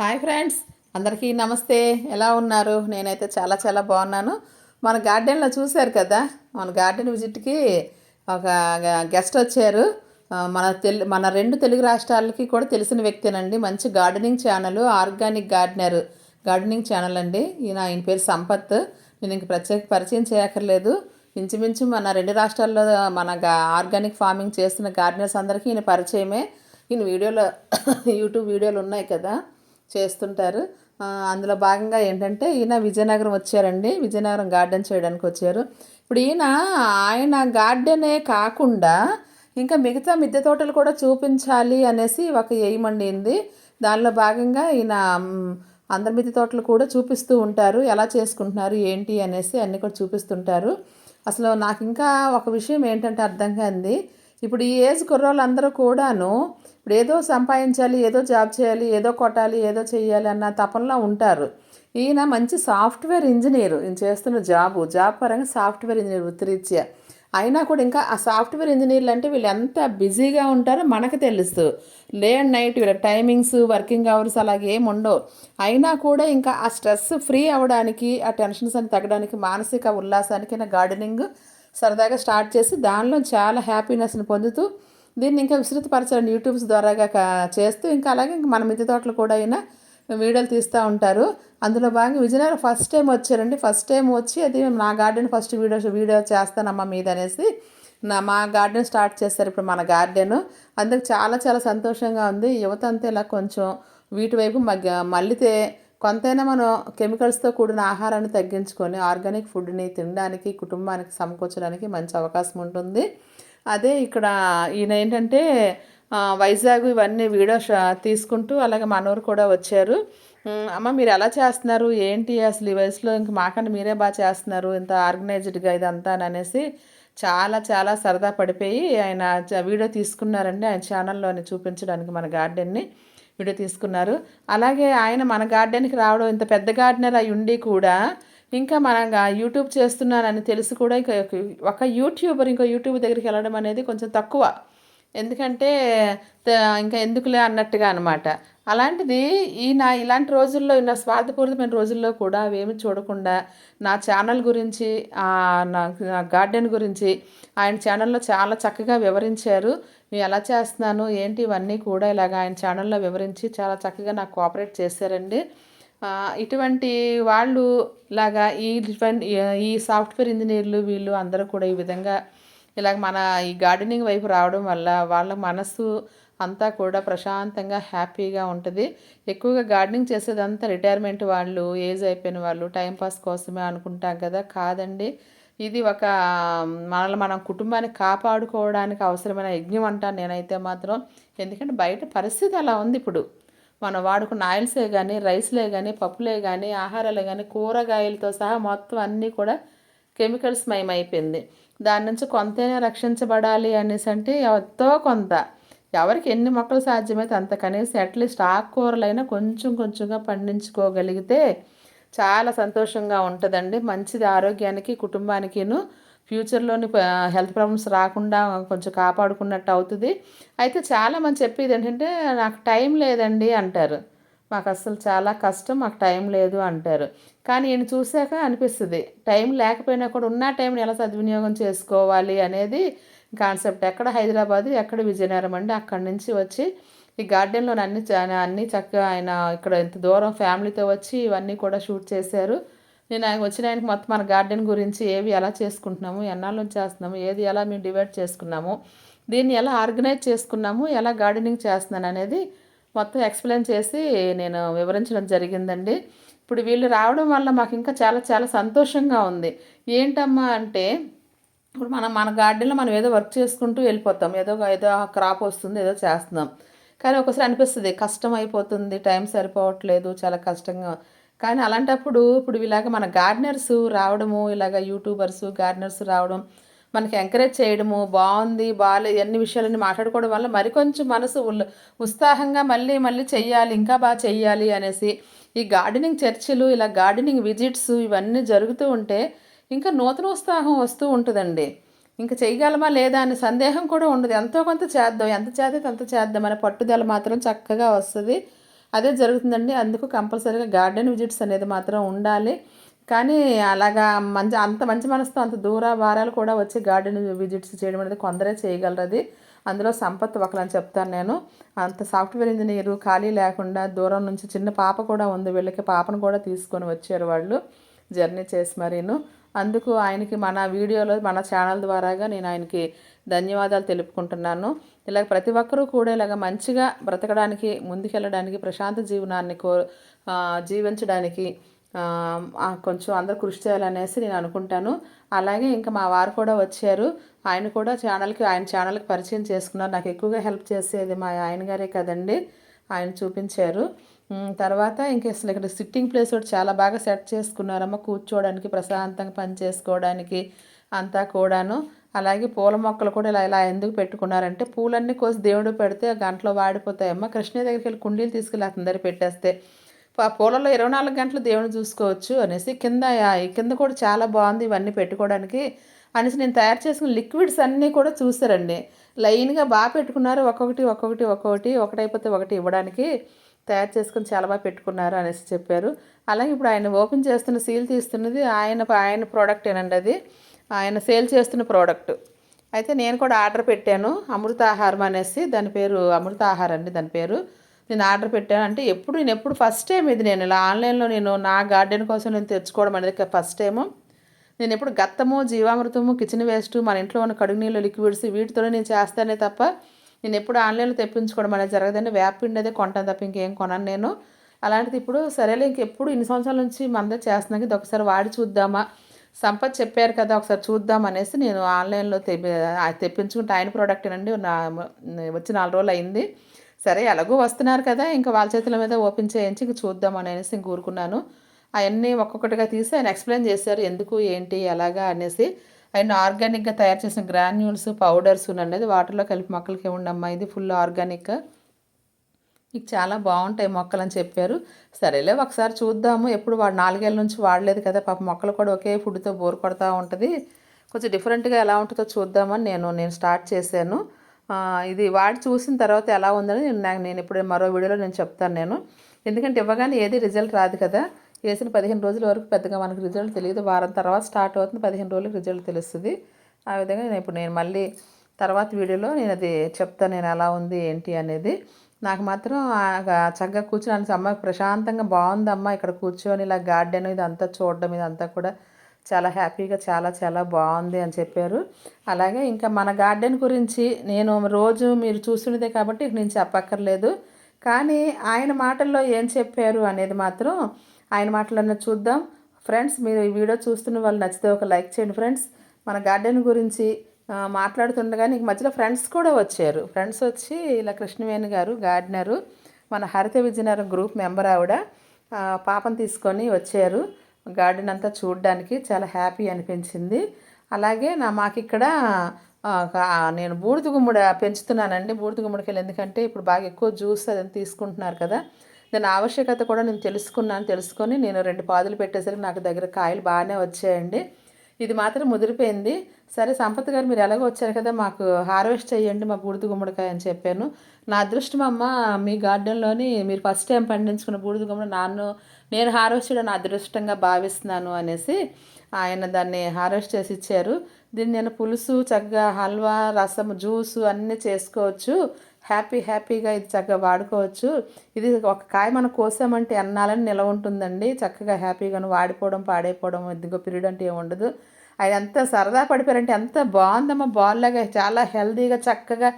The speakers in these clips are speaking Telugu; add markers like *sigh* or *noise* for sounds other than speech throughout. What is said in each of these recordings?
హాయ్ ఫ్రెండ్స్ అందరికీ నమస్తే. ఎలా ఉన్నారు? నేనైతే చాలా చాలా బాగున్నాను. మన గార్డెన్లో చూశారు కదా మన గార్డెన్ విజిట్కి ఒక గెస్ట్ వచ్చారు. మన తెలు మన రెండు తెలుగు రాష్ట్రాలకి కూడా తెలిసిన వ్యక్తేనండి. మంచి gardening channel organic gardener gardening channel అండి. ఈయన ఆయన పేరు సంపత్. నేను ఇంక ప్రత్యేక పరిచయం చేయక్కర్లేదు. ఇంచుమించు మన రెండు రాష్ట్రాల్లో మన గా- ఆర్గానిక్ ఫార్మింగ్ చేస్తున్న గార్డెనర్స్ అందరికీ ఈయన పరిచయమే. ఈయన వీడియోలో *coughs* యూట్యూబ్ వీడియోలు ఉన్నాయి కదా. చేస్తుంటారు. అందులో భాగంగా ఏంటంటే ఈయన విజయనగరం వచ్చారండి. విజయనగరం గార్డెన్ చేయడానికి వచ్చారు. ఇప్పుడు ఈయన ఆయన గార్డెనే కాకుండా ఇంకా మిగతా మిద్దె తోటలు కూడా చూపించాలి అనేసి ఒక ఎయిమ్ దానిలో భాగంగా ఈయన అందరి మిద్దె తోటలు కూడా చూపిస్తూ ఉంటారు. ఎలా చేసుకుంటున్నారు ఏంటి అనేసి అన్నీ కూడా చూపిస్తుంటారు. అసలు నాకు ఇంకా ఒక విషయం ఏంటంటే అర్థం కాంది. ఇప్పుడు ఈ ఏజ్ కుర్రోళ్ళందరూ కూడాను ఇప్పుడు ఏదో సంపాదించాలి ఏదో జాబ్ చేయాలి ఏదో కొట్టాలి ఏదో చేయాలి అన్న తపనలో ఉంటారు. ఈయన మంచి సాఫ్ట్వేర్ ఇంజనీర్. ఈయన చేస్తున్న జాబు జాబ్ పరంగా సాఫ్ట్వేర్ ఇంజనీర్ వృత్తిరీత్యా. అయినా కూడా ఇంకా ఆ సాఫ్ట్వేర్ ఇంజనీర్లు అంటే వీళ్ళు ఎంత బిజీగా ఉంటారో మనకు తెలుసు. డే అండ్ నైట్ వీళ్ళ టైమింగ్స్ వర్కింగ్ అవర్స్ అలాగే ఏమి ఉండవు. అయినా కూడా ఇంకా ఆ స్ట్రెస్ ఫ్రీ అవ్వడానికి ఆ టెన్షన్స్ అని తగ్గడానికి మానసిక ఉల్లాసానికి నా గార్డెనింగ్ సరదాగా స్టార్ట్ చేసి దానిలో చాలా హ్యాపీనెస్ని పొందుతూ దీన్ని ఇంకా విస్తృతపరచండి యూట్యూబ్స్ ద్వారాగా చేస్తూ ఇంకా అలాగే ఇంకా మన మిద్దె తోటలు కూడా అయినా వీడియోలు తీస్తూ ఉంటారు. అందులో భాగంగా విజయనగరం ఫస్ట్ టైం వచ్చారండి. ఫస్ట్ టైం వచ్చి అది నా గార్డెన్ ఫస్ట్ వీడియో వీడియో చేస్తానమ్మా మీద అనేసి నా మా గార్డెన్ స్టార్ట్ చేస్తారు ఇప్పుడు మన గార్డెన్. అందుకు చాలా చాలా సంతోషంగా ఉంది. యువత అంతా ఇలా కొంచెం వీటి వైపు మగ్గ మళ్ళీతే కొంతైనా మనం కెమికల్స్తో కూడిన ఆహారాన్ని తగ్గించుకొని ఆర్గానిక్ ఫుడ్ని తినడానికి కుటుంబానికి సమకూర్చడానికి మంచి అవకాశం ఉంటుంది. అదే ఇక్కడ ఈయన ఏంటంటే వైజాగ్ ఇవన్నీ వీడియో తీసుకుంటూ అలాగే మనోరు కూడా వచ్చారు. అమ్మ మీరు ఎలా చేస్తున్నారు? ఏంటి అసలు ఈ వయసులో ఇంక మాకంటే మీరే బాగా చేస్తున్నారు? ఇంత ఆర్గనైజ్డ్గా ఇదంతా అని అనేసి చాలా చాలా సరదా పడిపోయి ఆయన వీడియో తీసుకున్నారండి. ఆయన ఛానల్లోని చూపించడానికి మన గార్డెన్ని వీడియో తీసుకున్నారు. అలాగే ఆయన మన గార్డెన్కి రావడం ఇంత పెద్ద గార్డెనర్ అయి ఉండి కూడా ఇంకా మనంగా యూట్యూబ్ చేస్తున్నానని తెలిసి కూడా ఇంకా ఒక యూట్యూబర్ ఇంకో యూట్యూబ్ దగ్గరికి వెళ్ళడం అనేది కొంచెం తక్కువ. ఎందుకంటే ఇంకా ఎందుకులే అన్నట్టుగా అనమాట అలాంటిది ఈ నా ఇలాంటి రోజుల్లో నా స్వార్థపూరితమైన రోజుల్లో కూడా అవేమి చూడకుండా నా ఛానల్ గురించి నా గార్డెన్ గురించి ఆయన ఛానల్లో చాలా చక్కగా వివరించారు. నేను ఎలా చేస్తున్నాను ఏంటి ఇవన్నీ కూడా ఇలాగ ఆయన ఛానల్లో వివరించి చాలా చక్కగా నాకు కోఆపరేట్ చేశారండి. ఇటువంటి వాళ్ళు లాగా ఈ డిఫరెంట్ ఈ సాఫ్ట్వేర్ ఇంజనీర్లు వీళ్ళు అందరూ కూడా ఈ విధంగా ఇలాగ మన ఈ గార్డెనింగ్ వైపు రావడం వల్ల వాళ్ళ మనసు అంతా కూడా ప్రశాంతంగా హ్యాపీగా ఉంటుంది. ఎక్కువగా గార్డెనింగ్ చేసేదంతా రిటైర్మెంట్ వాళ్ళు ఏజ్ అయిపోయిన వాళ్ళు టైంపాస్ కోసమే అనుకుంటాం కదా. కాదండి. ఇది ఒక మనల్ని మనం కుటుంబాన్ని కాపాడుకోవడానికి అవసరమైన యజ్ఞం అంటాను నేనైతే మాత్రం. ఎందుకంటే బయట పరిస్థితి అలా ఉంది ఇప్పుడు. మనం వాడుకున్న ఆయిల్సే కానీ రైస్లే కానీ పప్పులే కానీ ఆహారాలే కానీ కూరగాయలతో సహా మొత్తం అన్నీ కూడా కెమికల్స్ మయమైపోయింది. దాని నుంచి కొంతైనా రక్షించబడాలి అనేసి అంటే ఎంతో కొంత. ఎవరికి ఎన్ని మొక్కలు సాధ్యమైతే అంత కనీసం అట్లీస్ట్ ఆకుకూరలైనా కొంచెం కొంచెంగా పండించుకోగలిగితే చాలా సంతోషంగా ఉంటుందండి. మంచిది ఆరోగ్యానికి కుటుంబానికిను ఫ్యూచర్లోని హెల్త్ ప్రాబ్లమ్స్ రాకుండా కొంచెం కాపాడుకున్నట్టు అవుతుంది. అయితే చాలా మంది చెప్పేది ఏంటంటే నాకు టైం లేదండి అంటారు. మాకు అసలు చాలా కష్టం మాకు టైం లేదు అంటారు. కానీ ఈయన చూశాక అనిపిస్తుంది టైం లేకపోయినా కూడా ఉన్న టైంని ఎలా సద్వినియోగం చేసుకోవాలి అనేది కాన్సెప్ట్. ఎక్కడ హైదరాబాద్ ఎక్కడ విజయనగరం అండి అక్కడి నుంచి వచ్చి ఈ గార్డెన్లో అన్ని చ- అన్ని చక్కగా ఆయన ఇక్కడ ఇంత దూరం ఫ్యామిలీతో వచ్చి ఇవన్నీ కూడా షూట్ చేశారు. నేను ఆయన వచ్చిన ఆయనకి మొత్తం మన గార్డెన్ గురించి ఏవి ఎలా చేసుకుంటున్నాము ఎన్నాళ్ళు చేస్తున్నాము ఏది ఎలా మేము డివైడ్ చేసుకున్నాము దీన్ని ఎలా ఆర్గనైజ్ చేసుకున్నాము ఎలా గార్డెనింగ్ చేస్తున్నాను అనేది మొత్తం ఎక్స్ప్లెయిన్ చేసి నేను వివరించడం జరిగిందండి. ఇప్పుడు వీళ్ళు రావడం వల్ల మాకు ఇంకా చాలా చాలా సంతోషంగా ఉంది. ఏంటమ్మా అంటే ఇప్పుడు మనం మన గార్డెన్లో మనం ఏదో వర్క్ చేసుకుంటూ వెళ్ళిపోతాం. ఏదో ఏదో క్రాప్ వస్తుంది ఏదో చేస్తున్నాం. కానీ ఒకసారి అనిపిస్తుంది కష్టం అయిపోతుంది టైం సరిపోవట్లేదు చాలా కష్టంగా కానీ అలాంటప్పుడు ఇప్పుడు ఇలాగ మన గార్డెనర్స్ రావడము ఇలాగ యూట్యూబర్స్ గార్డెనర్స్ రావడం మనకి ఎంకరేజ్ చేయడము బాగుంది బాగాలేదు అన్ని విషయాలన్నీ మాట్లాడుకోవడం వల్ల మరికొంచెం మనసు ఉత్సాహంగా మళ్ళీ మళ్ళీ చెయ్యాలి ఇంకా బాగా చెయ్యాలి అనేసి ఈ గార్డెనింగ్ చర్చలు ఇలా గార్డెనింగ్ విజిట్స్ ఇవన్నీ జరుగుతూ ఉంటే ఇంకా నూతన ఉత్సాహం వస్తూ ఉంటుందండి. ఇంకా చేయగలమా లేదా అనే సందేహం కూడా ఉండదు. ఎంతో కొంత చేద్దాం ఎంత చేద్దాం అంత చేద్దాం అనే పట్టుదల మాత్రం చక్కగా వస్తుంది. అదే జరుగుతుందండి. అందుకు కంపల్సరీగా గార్డెన్ విజిట్స్ అనేది మాత్రం ఉండాలి. కానీ అలాగా మంచి అంత మంచి మనసుతో అంత దూర వారాలు కూడా వచ్చి గార్డెన్ విజిట్స్ చేయడం అనేది కొందరే చేయగలరు అది. అందులో సంపత్ ఒకలని చెప్తాను నేను. అంత సాఫ్ట్వేర్ ఇంజనీరు ఖాళీ లేకుండా దూరం నుంచి చిన్న పాప కూడా ఉంది. వీళ్ళకి పాపను కూడా తీసుకొని వచ్చారు వాళ్ళు. జర్నీ చేసి మరీను. అందుకు ఆయనకి మన వీడియోలో మన ఛానల్ ద్వారాగా నేను ఆయనకి ధన్యవాదాలు తెలుపుకుంటున్నాను. ఇలాగ ప్రతి ఒక్కరూ కూడా ఇలాగ మంచిగా బ్రతకడానికి ముందుకెళ్ళడానికి ప్రశాంత జీవనాన్ని కో జీవించడానికి కొంచెం అందరు కృషి చేయాలనేసి నేను అనుకుంటాను. అలాగే ఇంకా మా వారు కూడా వచ్చారు. ఆయన కూడా ఛానల్కి ఆయన ఛానల్కి పరిచయం చేసుకున్నారు. నాకు ఎక్కువగా హెల్ప్ చేసేది మా ఆయన గారే కదండి. ఆయన చూపించారు. తర్వాత ఇంకా అసలు ఇక్కడ సిట్టింగ్ ప్లేస్ కూడా చాలా బాగా సెట్ చేసుకున్నారమ్మ. కూర్చోవడానికి ప్రశాంతంగా పని చేసుకోవడానికి అంతా కూడాను. అలాగే పూల మొక్కలు కూడా ఇలా ఇలా ఎందుకు పెట్టుకున్నారంటే పూలన్నీ కోసి దేవుడు పెడితే ఆ గంటలో వాడిపోతాయమ్మ. కృష్ణ దగ్గరికి వెళ్ళి కుండీలు తీసుకెళ్ళి అతని పెట్టేస్తే ఆ పూలలో ఇరవై నాలుగు గంటలు దేవుని చూసుకోవచ్చు అనేసి కింద కింద కూడా చాలా బాగుంది ఇవన్నీ పెట్టుకోవడానికి అనేసి నేను తయారు చేసుకున్న లిక్విడ్స్ అన్నీ కూడా చూసారండి లైన్గా బాగా పెట్టుకున్నారు ఒక్కొక్కటి ఒక్కొక్కటి ఒక్కొక్కటి ఒకటైపోతే ఒకటి ఇవ్వడానికి తయారు చేసుకుని చాలా బాగా పెట్టుకున్నారు అనేసి చెప్పారు. అలాగే ఇప్పుడు ఆయన ఓపెన్ చేస్తున్న సీల్ తీస్తున్నది ఆయన ఆయన ప్రోడక్ట్ ఏనండి అది. ఆయన సేల్ చేస్తున్న ప్రోడక్ట్. అయితే నేను కూడా ఆర్డర్ పెట్టాను అమృతాహారం అనేసి దాని పేరు అమృతాహారం అండి దాని పేరు. నేను ఆర్డర్ పెట్టాను. అంటే ఎప్పుడు నేను ఎప్పుడు ఫస్ట్ టైం ఇది నేను ఇలా ఆన్లైన్లో నేను నా గార్డెన్ కోసం నేను తెచ్చుకోవడం అనేది ఫస్ట్ టైము నేను ఎప్పుడు గత్తము జీవామృతము కిచెన్ వేస్ట్ మన ఇంట్లో ఉన్న కడుగు నీళ్ళు లిక్విడ్స్ వీటితోనే నేను చేస్తానే తప్ప నేను ఎప్పుడు ఆన్లైన్లో తెప్పించుకోవడం అనేది జరగదండి. వేపిండి అదే కొంటాను తప్ప ఇంకేం కొనను నేను. అలాంటిది ఇప్పుడు సరేలే ఇంకెప్పుడు ఇన్ని సంవత్సరాల నుంచి మన దగ్గర చేస్తున్నాం ఇది ఒకసారి వాడి చూద్దామా? సంపత్ చెప్పారు కదా ఒకసారి చూద్దాం అనేసి నేను ఆన్లైన్లో తెప్పి తెప్పించుకుంటే ఆయన ప్రోడక్ట్ అండి నా వచ్చి నాలుగు రోజులు అయింది. సరే ఎలాగో వస్తున్నారు కదా ఇంకా వాళ్ళ చేతుల మీద ఓపెన్ చేయించి ఇంక చూద్దాం అనేసి ఇంక ఊరుకున్నాను. అవన్నీ ఒక్కొక్కటిగా తీసి ఆయన ఎక్స్ప్లెయిన్ చేశారు ఎందుకు ఏంటి ఎలాగా అనేసి. ఆయన ఆర్గానిక్గా తయారు చేసిన గ్రాన్యూల్స్ పౌడర్స్ అనేది వాటర్లో కలిపి మొక్కలకి ఉండమ్మా ఇది ఫుల్ ఆర్గానిక్ నీకు చాలా బాగుంటాయి మొక్కలు అని చెప్పారు. సరేలే ఒకసారి చూద్దాము. ఎప్పుడు వాడు నాలుగేళ్ళ నుంచి వాడలేదు కదా పాప మొక్కలు కూడా ఒకే ఫుడ్తో బోర్ కొడతా ఉంటుంది. కొంచెం డిఫరెంట్గా ఎలా ఉంటుందో చూద్దామని నేను నేను స్టార్ట్ చేశాను. ఇది వాడి చూసిన తర్వాత ఎలా ఉందని నేను నేను ఇప్పుడు మరో వీడియోలో నేను చెప్తాను నేను. ఎందుకంటే ఇవ్వగానే ఏది రిజల్ట్ రాదు కదా. వేసిన పదిహేను రోజుల వరకు పెద్దగా మనకు రిజల్ట్ తెలియదు. వారం తర్వాత స్టార్ట్ అవుతుంది పదిహేను రోజులకు రిజల్ట్ తెలుస్తుంది. ఆ విధంగా నేను ఇప్పుడు నేను మళ్ళీ తర్వాత వీడియోలో నేను అది చెప్తాను నేను ఎలా ఉంది ఏంటి అనేది. నాకు మాత్రం చక్కగా కూర్చొని అమ్మ ప్రశాంతంగా బాగుందమ్మా ఇక్కడ కూర్చొని ఇలా గార్డెన్ ఇదంతా చూడడం ఇదంతా కూడా చాలా హ్యాపీగా చాలా చాలా బాగుంది అని చెప్పారు. అలాగే ఇంకా మన గార్డెన్ గురించి నేను రోజు మీరు చూస్తున్నదే కాబట్టి నేను చెప్పక్కర్లేదు. కానీ ఆయన మాటల్లో ఏం చెప్పారు అనేది మాత్రం ఆయన మాటలన్నీ చూద్దాం. ఫ్రెండ్స్ మీరు ఈ వీడియో చూస్తున్న వాళ్ళు నచ్చితే ఒక లైక్ చేయండి ఫ్రెండ్స్. మన గార్డెన్ గురించి మాట్లాడుతుండగా నీకు మధ్యలో ఫ్రెండ్స్ కూడా వచ్చారు. ఫ్రెండ్స్ వచ్చి ఇలా కృష్ణవేణి గారు గార్డెనరు మన హరిత విజయనగరం గ్రూప్ మెంబర్ ఆవిడ పాపం పాపను తీసుకొని వచ్చారు. గార్డెన్ అంతా చూడడానికి చాలా హ్యాపీ అనిపించింది. అలాగే నా మాకు ఇక్కడ నేను బూడిద గుమ్మడి పెంచుతున్నానండి. బూడిద గుమ్మడికాయలు ఎందుకంటే ఇప్పుడు బాగా ఎక్కువ జ్యూస్ అది తీసుకుంటున్నారు కదా. దాని ఆవశ్యకత కూడా నేను తెలుసుకున్నాను. తెలుసుకొని నేను రెండు పాదులు పెట్టేసరికి నాకు దగ్గర కాయలు బాగానే వచ్చాయండి. ఇది మాత్రం ముదిరిపోయింది. సరే సంపత్ గారు మీరు ఎలాగో వచ్చారు కదా మాకు హార్వెస్ట్ చేయండి మా బూడిద గుమ్మడికాయ అని చెప్పాను. నా అదృష్టం అమ్మ మీ గార్డెన్లోని మీరు ఫస్ట్ టైం పండించుకున్న బూడిద గుమ్మడి నాన్ను నేను హార్వెస్ట్ చేయడం నా అదృష్టంగా భావిస్తున్నాను అనేసి ఆయన దాన్ని హార్వెస్ట్ చేసి ఇచ్చారు. దీన్ని నేను పులుసు చక్కగా హల్వా రసం జ్యూసు అన్నీ చేసుకోవచ్చు. హ్యాపీ హ్యాపీగా ఇది చక్కగా వాడుకోవచ్చు. ఇది ఒక కాయ మనం కోసామంటే అన్నాలని నిలవ ఉంటుందండి. చక్కగా హ్యాపీగా వాడిపోవడం పాడైపోవడం ఇదిగో పీరియడ్ అంటే ఏమి ఉండదు. అది ఎంత సరదా పడిపోయారంటే ఎంత బాగుందమ్మా బాల్లాగా చాలా హెల్దీగా చక్కగా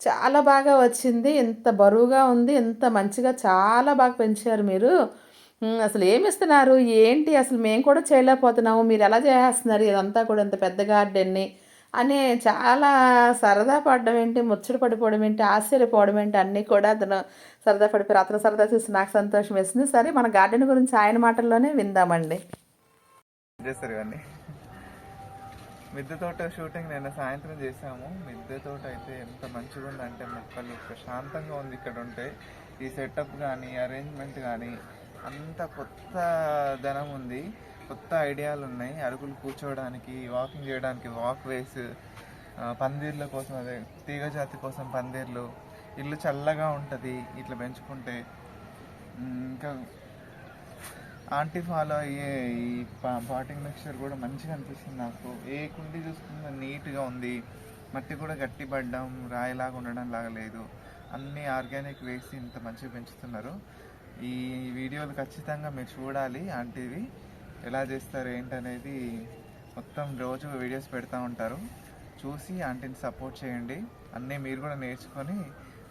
చాలా బాగా వచ్చింది. ఎంత బరువుగా ఉంది ఎంత మంచిగా చాలా బాగా పెంచారు మీరు. అసలు ఏమి ఇస్తున్నారు? ఏంటి? అసలు మేము కూడా చేయలేకపోతున్నాము. మీరు ఎలా చేస్తున్నారు? ఇదంతా కూడా ఇంత పెద్ద గార్డెన్ని అనే చాలా సరదా పడడం ఏంటి ముచ్చట పడిపోవడం ఏంటి ఆశ్చర్యపోవడం ఏంటి అన్నీ కూడా అతను సరదా పడిపోయి అతను సరదా చూసి నాకు సంతోషం వేసింది. సరే మన గార్డెన్ గురించి ఆయన మాటల్లోనే విందామండి. చేస్తారు ఇవన్నీ మిద్దె తోట షూటింగ్ నిన్న సాయంత్రం చేసాము మిద్దె తోట అయితే ఎంత మంచిగా ఉందంటే మొక్కలు ప్రశాంతంగా ఉంది ఇక్కడ ఉంటే. ఈ సెటప్ కానీ అరేంజ్మెంట్ కానీ అంత కొత్త ధనం ఉంది. కొత్త ఐడియాలు ఉన్నాయి అరుగులు కూర్చోవడానికి వాకింగ్ చేయడానికి వాక్ వేస్ పందిర్ల కోసం అదే తీగ జాతి కోసం పందిర్లు. ఇల్లు చల్లగా ఉంటుంది ఇట్లా పెంచుకుంటే. ఇంకా ఆంటీ ఫాలో అయ్యే ఈ పాటింగ్ మిక్చర్ కూడా మంచిగా అనిపిస్తుంది నాకు. ఏ కుండి చూసుకున్నా నీట్గా ఉంది. మట్టి కూడా గట్టి పడ్డం రాయిలాగా ఉండడం లాగా లేదు. అన్నీ ఆర్గానిక్ వేసి ఇంత మంచిగా పెంచుతున్నారు. ఈ వీడియోలు ఖచ్చితంగా మీరు చూడాలి ఆంటీవి. ఎలా చేస్తారు ఏంటనేది మొత్తం రోజు వీడియోస్ పెడతా ఉంటారు. చూసి ఆంటీని సపోర్ట్ చేయండి. అన్నీ మీరు కూడా నేర్చుకొని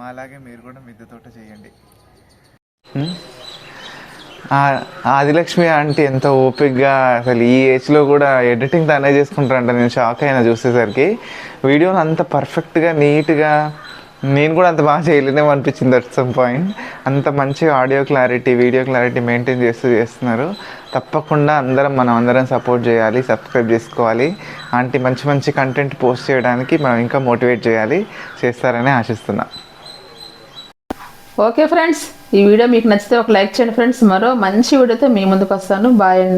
మాలాగే మీరు కూడా మిద్దె తోట చేయండి. ఆదిలక్ష్మి ఆంటీ ఎంత ఓపిక్గా అసలు ఈ ఏజ్లో కూడా ఎడిటింగ్ తనే చేసుకుంటారంట. నేను షాక్ అయినా చూసేసరికి. వీడియోని అంత పర్ఫెక్ట్గా నీట్గా నేను కూడా అంత బాగా చేయలేదేమో అనిపించింది అట్ సమ్ పాయింట్ అంత మంచి audio clarity video clarity maintain చేస్తూ చేస్తున్నారు. తప్పకుండా అందరం మనం అందరం సపోర్ట్ చేయాలి సబ్స్క్రైబ్ చేసుకోవాలి. అంటే మంచి మంచి కంటెంట్ పోస్ట్ చేయడానికి మనం ఇంకా మోటివేట్ చేయాలి చేస్తారని ఆశిస్తున్నా. ఓకే ఫ్రెండ్స్ ఈ వీడియో మీకు నచ్చితే ఒక లైక్ చేయండి ఫ్రెండ్స్ మరో మంచి వీడియోతో మీ ముందుకు వస్తాను. బాయ్ అండి.